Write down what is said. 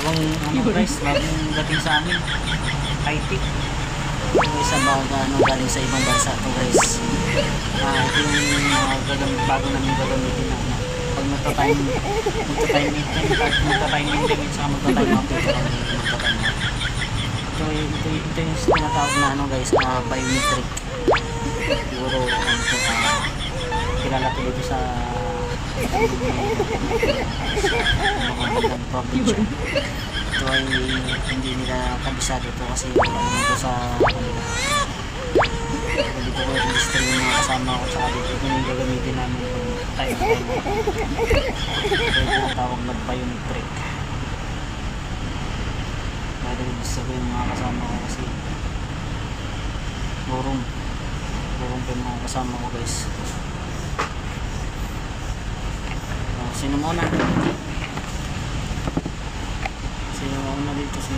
bagong ano guys, bagong dating sa amin. High-tech. Yung isa baga ano, galing sa ibang bansa to guys. Ah, ito yung mga gagang, bago namin gagamitin na ano. Pag magta-time, magta-time meeting, pag magta-time meeting, at saka magta-time up, ito kami magta-time. Ito, ito, ito yung tinatawag na ano guys, na biometric. Siguro, ano ah, kilala to dito sa mga ibang probinsya. Ito ay hindi nila kabisado to kasi wala naman to sa kanila. Dito ko yung mga kasama ko tsaka dito ito yung gagamitin namin tayo na tayo. Ito yung tinatawag na biometric. Kaya register ko yung mga kasama ko kasi burong burong pa yung mga kasama ko guys. Oh, sino muna? kasi